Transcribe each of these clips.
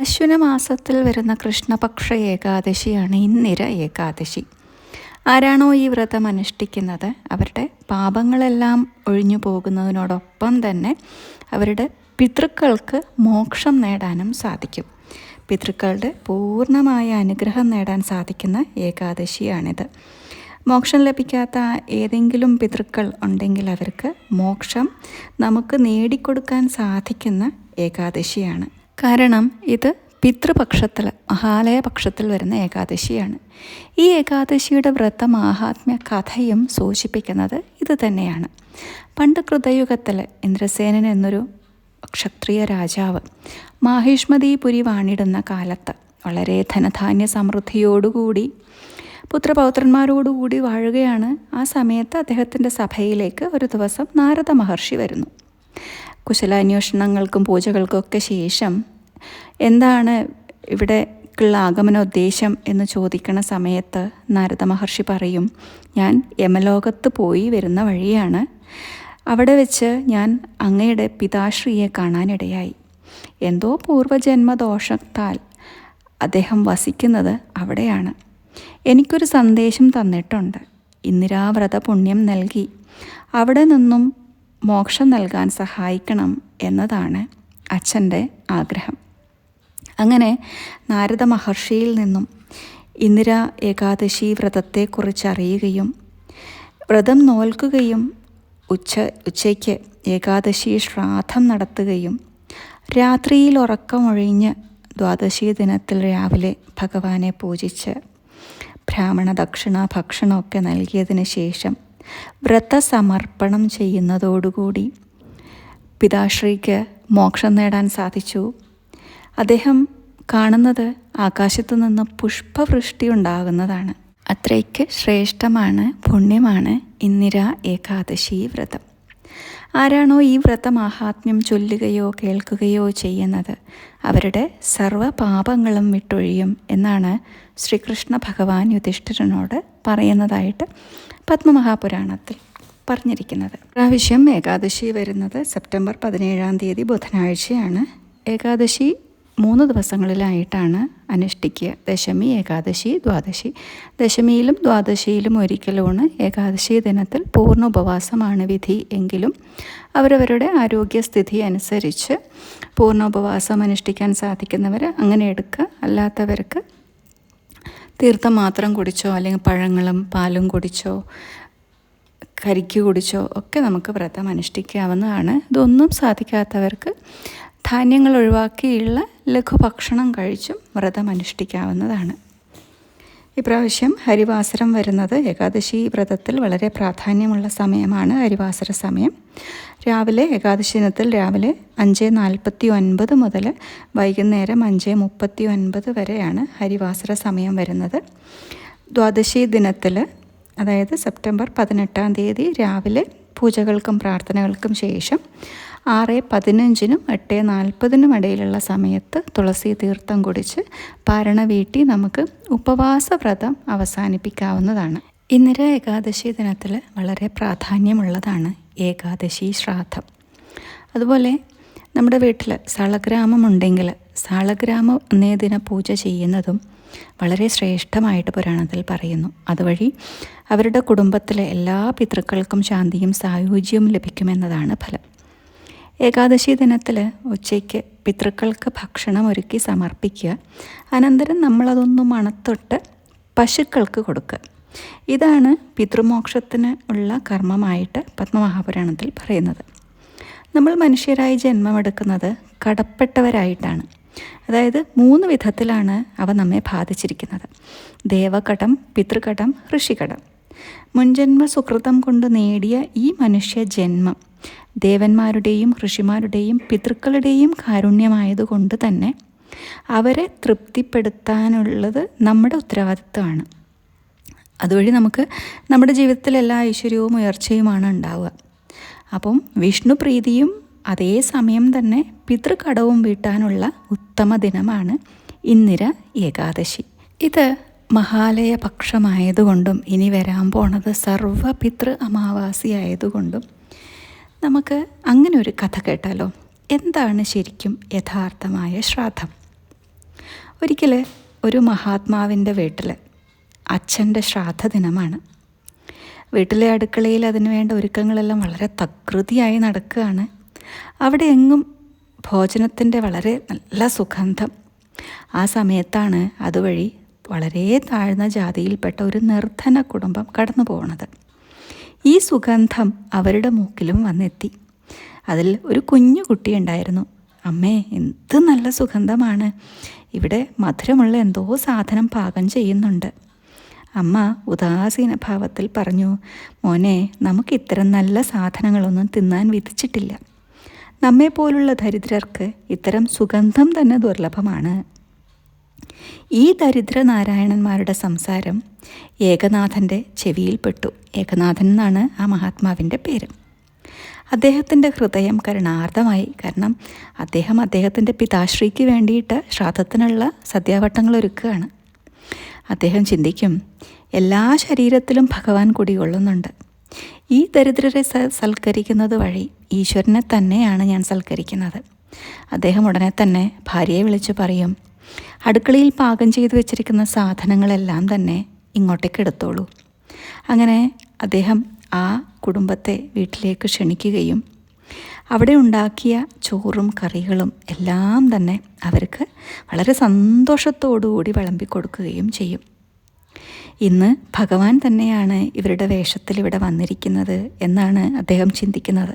അശ്വിന മാസത്തിൽ വരുന്ന കൃഷ്ണപക്ഷ ഏകാദശിയാണ് ഇന്ദിര ഏകാദശി. ആരാണോ ഈ വ്രതം അനുഷ്ഠിക്കുന്നത്? അവരുടെ പാപങ്ങളെല്ലാം ഒഴിഞ്ഞു പോകുന്നതിനോടൊപ്പം തന്നെ അവരുടെ പിതൃക്കൾക്ക് മോക്ഷം നേടാനും സാധിക്കും. പിതൃക്കളുടെ പൂർണമായ അനുഗ്രഹം നേടാൻ സാധിക്കുന്ന ഏകാദശിയാണിത്. മോക്ഷം ലഭിക്കാത്ത ഏതെങ്കിലും പിതൃക്കൾ ഉണ്ടെങ്കിൽ അവർക്ക് മോക്ഷം നമുക്ക് നേടിക്കൊടുക്കാൻ സാധിക്കുന്ന ഏകാദശിയാണ്. കാരണം ഇത് പിതൃപക്ഷത്തിൽ മഹാലയ പക്ഷത്തിൽ വരുന്ന ഏകാദശിയാണ്. ഈ ഏകാദശിയുടെ വ്രത മാഹാത്മ്യ കഥയും സൂചിപ്പിക്കുന്നത് ഇത് തന്നെയാണ്. പണ്ട് കൃതയുഗത്തിൽ ഇന്ദ്രസേനൻ എന്നൊരു ക്ഷത്രിയ രാജാവ് മാഹിഷ്മതിപുരി വാണിടുന്ന കാലത്ത് വളരെ ധനധാന്യ സമൃദ്ധിയോടുകൂടി പുത്രപൗത്രന്മാരോടുകൂടി വാഴുകയാണ്. ആ സമയത്ത് അദ്ദേഹത്തിന്റെ സഭയിലേക്ക് ഒരു ദിവസം നാരദ മഹർഷി വരുന്നു. കുശലാന്വേഷണങ്ങൾക്കും പൂജകൾക്കും ഒക്കെ ശേഷം എന്താണ് ഇവിടെ ആഗമന ആഗമനോദ്ദേശം എന്ന് ചോദിക്കണ സമയത്ത് നാരദ മഹർഷി പറയും ഞാൻ യമലോകത്ത് പോയി വരുന്ന വഴിയാണ്. അവിടെ വെച്ച് ഞാൻ അങ്ങയുടെ പിതാശ്രീയെ കാണാനിടയായി. എന്തോ പൂർവജന്മദോഷത്താൽ അദ്ദേഹം വസിക്കുന്നത് അവിടെയാണ്. എനിക്കൊരു സന്ദേശം തന്നിട്ടുണ്ട്. ഇന്ദിരാവ്രത പുണ്യം നൽകി. അവിടെ നിന്നും മോക്ഷം നൽകാൻ സഹായിക്കണം എന്നതാണ് അച്ഛന്റെ ആഗ്രഹം. അങ്ങനെ നാരദ മഹർഷിയിൽ നിന്നും ഇന്ദിര ഏകാദശി വ്രതത്തെക്കുറിച്ച് അറിയുകയും വ്രതം നോൽക്കുകയും ഉച്ച ഉച്ചയ്ക്ക് ഏകാദശി ശ്രാദ്ധം നടത്തുകയും രാത്രിയിൽ ഉറക്കമൊഴിഞ്ഞ് ദ്വാദശി ദിനത്തിൽ രാവിലെ ഭഗവാനെ പൂജിച്ച് ബ്രാഹ്മണ ദക്ഷിണ ഭക്ഷണമൊക്കെ നൽകിയതിന് ശേഷം വ്രതസമർപ്പണം ചെയ്യുന്നതോടുകൂടി പിതാശ്രീക്ക് മോക്ഷം നേടാൻ സാധിച്ചു. അദ്ദേഹം കാണുന്നത് ആകാശത്തു നിന്ന് പുഷ്പവൃഷ്ടി ഉണ്ടാകുന്നതാണ്. അത്രയ്ക്ക് ശ്രേഷ്ഠമാണ് പുണ്യമാണ് ഇന്ദിര ഏകാദശി വ്രതം. ആരാണോ ഈ വ്രതമാഹാത്മ്യം ചൊല്ലുകയോ കേൾക്കുകയോ ചെയ്യുന്നത് അവരുടെ സർവ പാപങ്ങളും വിട്ടൊഴിയും എന്നാണ് ശ്രീകൃഷ്ണ ഭഗവാൻ യുധിഷ്ഠിരനോട് പറയുന്നതായിട്ട് പത്മമഹാപുരാണത്തിൽ പറഞ്ഞിരിക്കുന്നത്. പ്രാവശ്യം ഏകാദശി വരുന്നത് സെപ്റ്റംബർ പതിനേഴാം തീയതി ബുധനാഴ്ചയാണ്. ഏകാദശി മൂന്ന് ദിവസങ്ങളിലായിട്ടാണ് അനുഷ്ഠിക്കുക. ദശമി ഏകാദശി ദ്വാദശി. ദശമിയിലും ദ്വാദശിയിലും ഒരിക്കലുമാണ് ഏകാദശി ദിനത്തിൽ പൂർണ ഉപവാസമാണ് വിധി എങ്കിലും അവരവരുടെ ആരോഗ്യസ്ഥിതി അനുസരിച്ച് പൂർണ ഉപവാസം അനുഷ്ഠിക്കാൻ സാധിക്കുന്നവർ അങ്ങനെ എടുക്കുക. അല്ലാത്തവർക്ക് തീർത്ഥം മാത്രം കുടിച്ചോ അല്ലെങ്കിൽ പഴങ്ങളും പാലും കുടിച്ചോ കരിക്ക് കുടിച്ചോ ഒക്കെ നമുക്ക് വ്രതം അനുഷ്ഠിക്കാവുന്നതാണ്. ഇതൊന്നും സാധിക്കാത്തവർക്ക് ധാന്യങ്ങൾ ഒഴിവാക്കിയുള്ള ലഘുഭക്ഷണം കഴിച്ചും വ്രതം അനുഷ്ഠിക്കാവുന്നതാണ്. ഇപ്രാവശ്യം ഹരിവാസരം വരുന്നത് ഏകാദശി വ്രതത്തിൽ വളരെ പ്രാധാന്യമുള്ള സമയമാണ് ഹരിവാസര സമയം. രാവിലെ ഏകാദശി ദിനത്തിൽ രാവിലെ അഞ്ച് നാൽപ്പത്തി ഒൻപത് മുതൽ വൈകുന്നേരം അഞ്ച് മുപ്പത്തി ഒൻപത് വരെയാണ് ഹരിവാസര സമയം വരുന്നത്. ദ്വാദശി ദിനത്തിൽ അതായത് സെപ്റ്റംബർ പതിനെട്ടാം തീയതി രാവിലെ പൂജകൾക്കും പ്രാർത്ഥനകൾക്കും ശേഷം ആറ് പതിനഞ്ചിനും എട്ട് നാൽപ്പതിനും ഇടയിലുള്ള സമയത്ത് തുളസി തീർത്ഥം കുടിച്ച് പാരണ വീട്ടി നമുക്ക് ഉപവാസ വ്രതം അവസാനിപ്പിക്കാവുന്നതാണ്. ഇന്ദിര ഏകാദശി ദിനത്തിൽ വളരെ പ്രാധാന്യമുള്ളതാണ് ഏകാദശി ശ്രാദ്ധം. അതുപോലെ നമ്മുടെ വീട്ടിൽ സാളഗ്രാമം ഉണ്ടെങ്കിൽ അന്നേ ദിന പൂജ ചെയ്യുന്നതും വളരെ ശ്രേഷ്ഠമായിട്ട് പുരാണത്തിൽ പറയുന്നു. അതുവഴി അവരുടെ കുടുംബത്തിലെ എല്ലാ പിതൃക്കൾക്കും ശാന്തിയും സായുജ്യവും ലഭിക്കുമെന്നതാണ് ഫലം. ഏകാദശി ദിനത്തിൽ ഉച്ചയ്ക്ക് പിതൃക്കൾക്ക് ഭക്ഷണം ഒരുക്കി സമർപ്പിക്കുക. അനന്തരം നമ്മളതൊന്ന് മണത്തൊട്ട് പശുക്കൾക്ക് കൊടുക്കുക. ഇതാണ് പിതൃമോക്ഷത്തിന് ഉള്ള കർമ്മമായിട്ട് പത്മമഹാപുരാണത്തിൽ പറയുന്നത്. നമ്മൾ മനുഷ്യരായി ജന്മമെടുക്കുന്നത് കടപ്പെട്ടവരായിട്ടാണ്. അതായത് മൂന്ന് വിധത്തിലാണ് അവ നമ്മെ ബാധിച്ചിരിക്കുന്നത്. ദേവകടം പിതൃകടം ഋഷികടം. മുൻജന്മ സുഹൃതം കൊണ്ട് നേടിയ ഈ മനുഷ്യ ജന്മം ദേവന്മാരുടെയും ഋഷിമാരുടെയും പിതൃക്കളുടെയും കാരുണ്യമായതുകൊണ്ട് തന്നെ അവരെ തൃപ്തിപ്പെടുത്താനുള്ളത് നമ്മുടെ ഉത്തരവാദിത്വമാണ്. അതുവഴി നമുക്ക് നമ്മുടെ ജീവിതത്തിൽ എല്ലാ ഐശ്വര്യവും ഉയർച്ചയുമാണ് ഉണ്ടാവുക. അപ്പം വിഷ്ണു പ്രീതിയും അതേ സമയം തന്നെ പിതൃകടവും വീട്ടാനുള്ള ഉത്തമ ദിനമാണ് ഇന്ദിര ഏകാദശി. ഇത് മഹാലയപക്ഷമായതുകൊണ്ടും ഇനി വരാൻ പോണത് സർവപിതൃ അമാവാസി ആയതുകൊണ്ടും നമുക്ക് അങ്ങനെ ഒരു കഥ കേട്ടാലോ? എന്താണ് ശരിക്കും യഥാർത്ഥമായ ശ്രാദ്ധം? ഒരിക്കൽ ഒരു മഹാത്മാവിന്റെ വീട്ടിൽ അച്ഛന്റെ ശ്രാദ്ധ ദിനമാണ്. വീട്ടിലെ അടുക്കളയിൽ അതിനുവേണ്ട ഒരുക്കങ്ങളെല്ലാം വളരെ തകൃതിയായി നടക്കുകയാണ്. അവിടെ എങ്ങും ഭോജനത്തിന്റെ വളരെ നല്ല സുഗന്ധം. ആ സമയത്താണ് അതുവഴി വളരെ താഴ്ന്ന ജാതിയിൽപ്പെട്ട ഒരു നിർധന കുടുംബം കടന്നു പോകുന്നത് ഈ സുഗന്ധം അവരുടെ മൂക്കിലും വന്നെത്തി. അതിൽ ഒരു കുഞ്ഞു കുട്ടിയുണ്ടായിരുന്നു അമ്മേ എന്ത് നല്ല സുഗന്ധമാണ്. ഇവിടെ മധുരമുള്ള എന്തോ സാധനം പാകം ചെയ്യുന്നുണ്ട്. അമ്മ ഉദാസീന ഭാവത്തിൽ പറഞ്ഞു മോനെ നമുക്ക് ഇത്തരം നല്ല സാധനങ്ങളൊന്നും തിന്നാൻ വിധിച്ചിട്ടില്ല. നമ്മെപ്പോലുള്ള ദരിദ്രർക്ക് ഇത്തരം സുഗന്ധം തന്നെ ദുർലഭമാണ്. ഈ ദരിദ്ര നാരായണന്മാരുടെ സംസാരം ഏകനാഥന്റെ ചെവിയിൽപ്പെട്ടു. ഏകനാഥൻ എന്നാണ് ആ മഹാത്മാവിന്റെ പേര്. അദ്ദേഹത്തിന്റെ ഹൃദയം കരുണാർത്ഥമായി കാരണം അദ്ദേഹം അദ്ദേഹത്തിന്റെ പിതാശ്രീക്ക് വേണ്ടിയിട്ട് ശ്രാദ്ധത്തിനുള്ള സദ്യാവട്ടങ്ങൾ ഒരുക്കുകയാണ്. അദ്ദേഹം ചിന്തിക്കും എല്ലാ ശരീരത്തിലും ഭഗവാൻ കുടികൊള്ളുന്നുണ്ട്. ഈ ദരിദ്രരെ സൽക്കരിക്കുന്നത് വഴി ഈശ്വരനെ തന്നെയാണ് ഞാൻ സൽക്കരിക്കുന്നത്. അദ്ദേഹം ഉടനെ തന്നെ ഭാര്യയെ വിളിച്ച് പറയും അടുക്കളയിൽ പാകം ചെയ്തു വെച്ചിരിക്കുന്ന സാധനങ്ങളെല്ലാം തന്നെ ഇങ്ങോട്ടേക്ക് എടുത്തോളൂ. അങ്ങനെ അദ്ദേഹം ആ കുടുംബത്തെ വീട്ടിലേക്ക് ക്ഷണിക്കുകയും അവിടെ ഉണ്ടാക്കിയ ചോറും കറികളും എല്ലാം തന്നെ അവർക്ക് വളരെ സന്തോഷത്തോടുകൂടി വിളമ്പി കൊടുക്കുകയും ചെയ്യും. ഇന്ന് ഭഗവാൻ തന്നെയാണ് ഇവരുടെ വേഷത്തിൽ ഇവിടെ വന്നിരിക്കുന്നത് എന്നാണ് അദ്ദേഹം ചിന്തിക്കുന്നത്.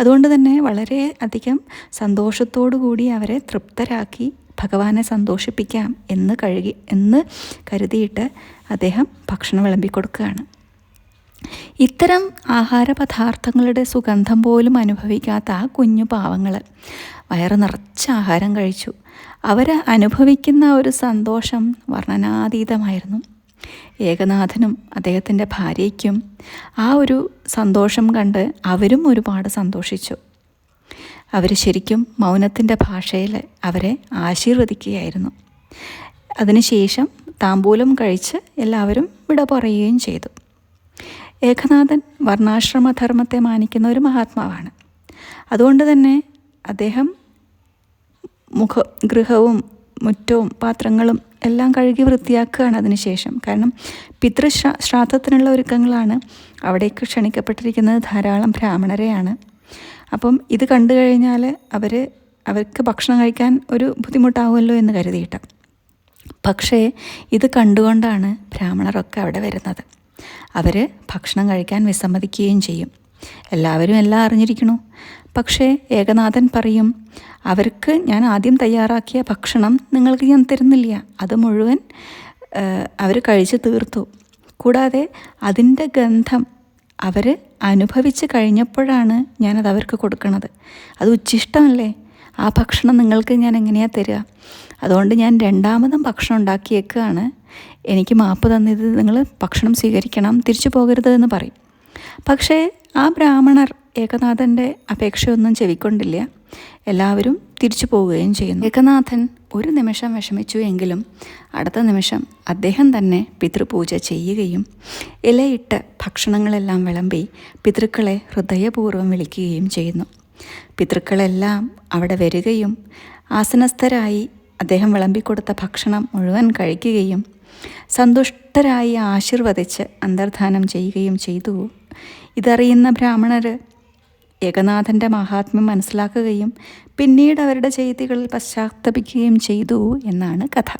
അതുകൊണ്ട് തന്നെ വളരെ അധികം സന്തോഷത്തോടു കൂടി അവരെ തൃപ്തരാക്കി ഭഗവാനെ സന്തോഷിപ്പിക്കാം എന്ന് കഴുകി എന്ന് കരുതിയിട്ട് അദ്ദേഹം ഭക്ഷണം വിളമ്പിക്കൊടുക്കുകയാണ് ഇത്തരം ആഹാര പദാർത്ഥങ്ങളുടെ സുഗന്ധം പോലും അനുഭവിക്കാത്ത ആ കുഞ്ഞു പാവങ്ങൾ വയറ് നിറച്ച് ആഹാരം കഴിച്ചു. അവർ അനുഭവിക്കുന്ന ഒരു സന്തോഷം വർണനാതീതമായിരുന്നു. ഏകനാഥനും അദ്ദേഹത്തിന്റെ ഭാര്യയ്ക്കും ആ ഒരു സന്തോഷം കണ്ട് അവരും ഒരുപാട് സന്തോഷിച്ചു. അവർ ശരിക്കും മൗനത്തിന്റെ ഭാഷയിൽ അവരെ ആശീർവദിക്കുകയായിരുന്നു. അതിനുശേഷം താമ്പൂലം കഴിച്ച് എല്ലാവരും വിട പറയുകയും ചെയ്തു. ഏകനാഥൻ വർണാശ്രമധർമ്മത്തെ മാനിക്കുന്ന ഒരു മഹാത്മാവാണ്. അതുകൊണ്ട് തന്നെ അദ്ദേഹം മുഖ ഗൃഹവും മുറ്റവും പാത്രങ്ങളും എല്ലാം കഴുകി വൃത്തിയാക്കുകയാണ് അതിനുശേഷം. കാരണം പിതൃശ്രാ ശ്രാദ്ധത്തിനുള്ള ഒരുക്കങ്ങളാണ് അവിടേക്ക് ക്ഷണിക്കപ്പെട്ടിരിക്കുന്നത് ധാരാളം ബ്രാഹ്മണരെയാണ്. അപ്പം ഇത് കണ്ടു കഴിഞ്ഞാൽ അവർ അവർക്ക് ഭക്ഷണം കഴിക്കാൻ ഒരു ബുദ്ധിമുട്ടാവുമല്ലോ എന്ന് കരുതിയിട്ട്. പക്ഷേ ഇത് കണ്ടുകൊണ്ടാണ് ബ്രാഹ്മണരൊക്കെ അവിടെ വരുന്നത്. അവർ ഭക്ഷണം കഴിക്കാൻ വിസമ്മതിക്കുകയും ചെയ്യും. എല്ലാവരും എല്ലാം അറിഞ്ഞിരിക്കണു. പക്ഷേ ഏകനാഥൻ പറയും അവർക്ക് ഞാൻ ആദ്യം തയ്യാറാക്കിയ ഭക്ഷണം നിങ്ങൾക്ക് ഞാൻ തരുന്നില്ല. അത് മുഴുവൻ അവർ കഴിച്ച് തീർത്തു. കൂടാതെ അതിന്റെ ഗന്ധം അവർ അനുഭവിച്ച് കഴിഞ്ഞപ്പോഴാണ് ഞാനത് അവർക്ക് കൊടുക്കുന്നത് അത് ഉച്ചിഷ്ടമല്ലേ? ആ ഭക്ഷണം നിങ്ങൾക്ക് ഞാൻ എങ്ങനെയാണ് തരിക? അതുകൊണ്ട് ഞാൻ രണ്ടാമതും ഭക്ഷണം ഉണ്ടാക്കിയേക്കാണ്. എനിക്ക് മാപ്പ് തന്നത് നിങ്ങൾ ഭക്ഷണം സ്വീകരിക്കണം തിരിച്ചു പോകരുത് എന്ന് പറയും. പക്ഷേ ആ ബ്രാഹ്മണർ ഏകനാഥന്റെ അപേക്ഷയൊന്നും ചെവിക്കൊണ്ടില്ല. എല്ലാവരും തിരിച്ചു പോവുകയും ചെയ്യുന്നു. ഏകനാഥൻ ഒരു നിമിഷം വിഷമിച്ചു എങ്കിലും അടുത്ത നിമിഷം അദ്ദേഹം തന്നെ പിതൃപൂജ ചെയ്യുകയും ഇലയിട്ട് ഭക്ഷണങ്ങളെല്ലാം വിളമ്പി പിതൃക്കളെ ഹൃദയപൂർവം വിളിക്കുകയും ചെയ്യുന്നു. പിതൃക്കളെല്ലാം അവിടെ വരികയും ആസനസ്ഥരായി അദ്ദേഹം വിളമ്പിക്കൊടുത്ത ഭക്ഷണം മുഴുവൻ കഴിക്കുകയും സന്തുഷ്ടരായി ആശീർവദിച്ച് അന്തർധാനം ചെയ്യുകയും ചെയ്തു. ഇതറിയുന്ന ബ്രാഹ്മണർ ഏകനാഥന്റെ മഹാത്മ്യം മനസ്സിലാക്കുകയും പിന്നീട് അവരുടെ ചെയ്തികളിൽ പശ്ചാത്തപിക്കുകയും ചെയ്തു എന്നാണ് കഥ.